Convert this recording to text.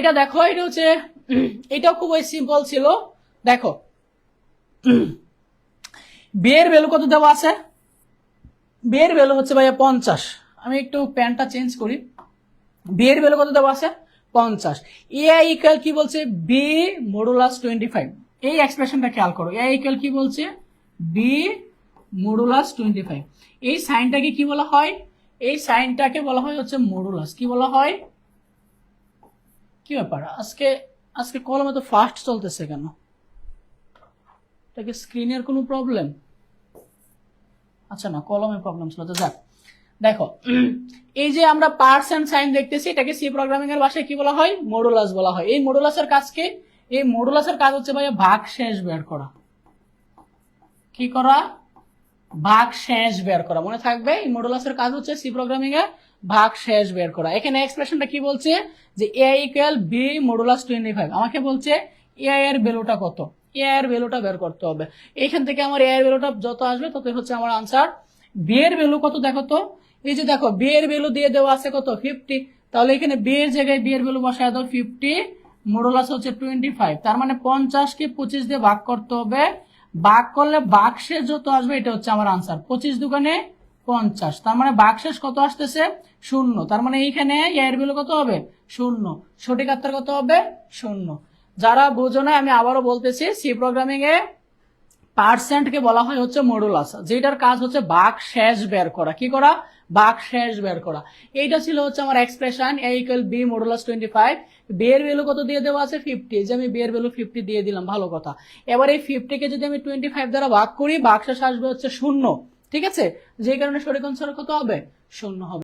এটা দেখো, এটা হচ্ছে এটাও খুবই সিম্পল ছিল। দেখো বিয়ের ভ্যালু কত দেওয়া আছে? বিয়ের ভ্যালু হচ্ছে ভাইয়া পঞ্চাশ। আমি একটু প্যান্টটা চেঞ্জ করি। বিয়ের ভ্যালু কত দেওয়া আছে? পঞ্চাশ। এআই ইকুয়াল কি বলছে? বি মডুলাস টোয়েন্টি ফাইভ এই এক্সপ্রেশনটা খেয়াল করো। এআই ইকুয়াল কি বলছে? বি মডুলাস টোয়েন্টি ফাইভ এই সাইনটাকে কি বলা হয়? এই সাইনটাকে বলা হয় হচ্ছে মডুলাস কি বলা হয়? কি ব্যাপার? আজকে আজকে কলমে তো ফাস্ট চলতেছে কেন? এটা স্ক্রিনের কোনো প্রবলেম আচ্ছা না, কলমে প্রবলেম ছিল, তো যাক। দেখো, এই যে আমরা পার্সেন্ট সাইন দেখতেছি, এটাকে সি প্রোগ্রামিং এর ভাষায় কি বলা হয়? মডুলাস বলা হয়। এই মডুলাসের কাজকে এই মডুলাসের কাজ হচ্ছে ভাইয়া ভাগ শেষ বের করা। কি করা? ভাগ শেষ বের করা। মনে থাকবে, এই মডুলাসের কাজ হচ্ছে সি প্রোগ্রামিং এ ভাগ শেষ বের করা। এখানে এক্সপ্রেশনটা কি বলছে? যে A equal B modulus twenty five আমাকে বলছে এ এর ভ্যালুটা কত? এ এর ভ্যালুটা বের করতে হবে। এইখান থেকে আমার এ এর ভ্যালুটা যত আসবে, ততই হচ্ছে আমার আনসার বি এর ভ্যালু কত দেখো তো? এই যে দেখো বি এর ভ্যালু দিয়ে দেওয়া আছে কত? ফিফটি তাহলে এখানে বি এর জায়গায় বি এর ভ্যালু বসায় দাও ফিফটি মডুলাস হচ্ছে টোয়েন্টি ফাইভ তার মানে পঞ্চাশকে পঁচিশ দিয়ে ভাগ করতে হবে। ভাগ করলে বাক্সের যত আসবে, এটা হচ্ছে আমার আনসার পঁচিশ দোকানে পঞ্চাশ। তার মানে বাক্সেস কত আসতেছে? শূন্য। তার মানে এইখানে এর ভ্যালু কত হবে? শূন্য। সঠিক আত্মার কত হবে? শূন্য। যারা বোঝো না, আমি আবারও বলতেছি সি প্রোগ্রামিং এ পার্সেন্টকে বলা হয় হচ্ছে মডুলাস যেটার কাজ হচ্ছে বাক শেষ বের করা। কি করা? বাক শেষ বের করা। এইটা ছিল হচ্ছে আমার expression A B modulus twenty five B এর ভ্যালু কত দিয়ে দেওয়া আছে? ফিফটি যে আমি বি এর ভ্যালু ফিফটি দিয়ে দিলাম, ভালো কথা। এবার এই ফিফটিকে যদি আমি টোয়েন্টি ফাইভ দ্বারা ভাগ করি বাক শেষ আসবে হচ্ছে শূন্য। ঠিক আছে? যে কারণে শরীর কত হবে? শূন্য হবে।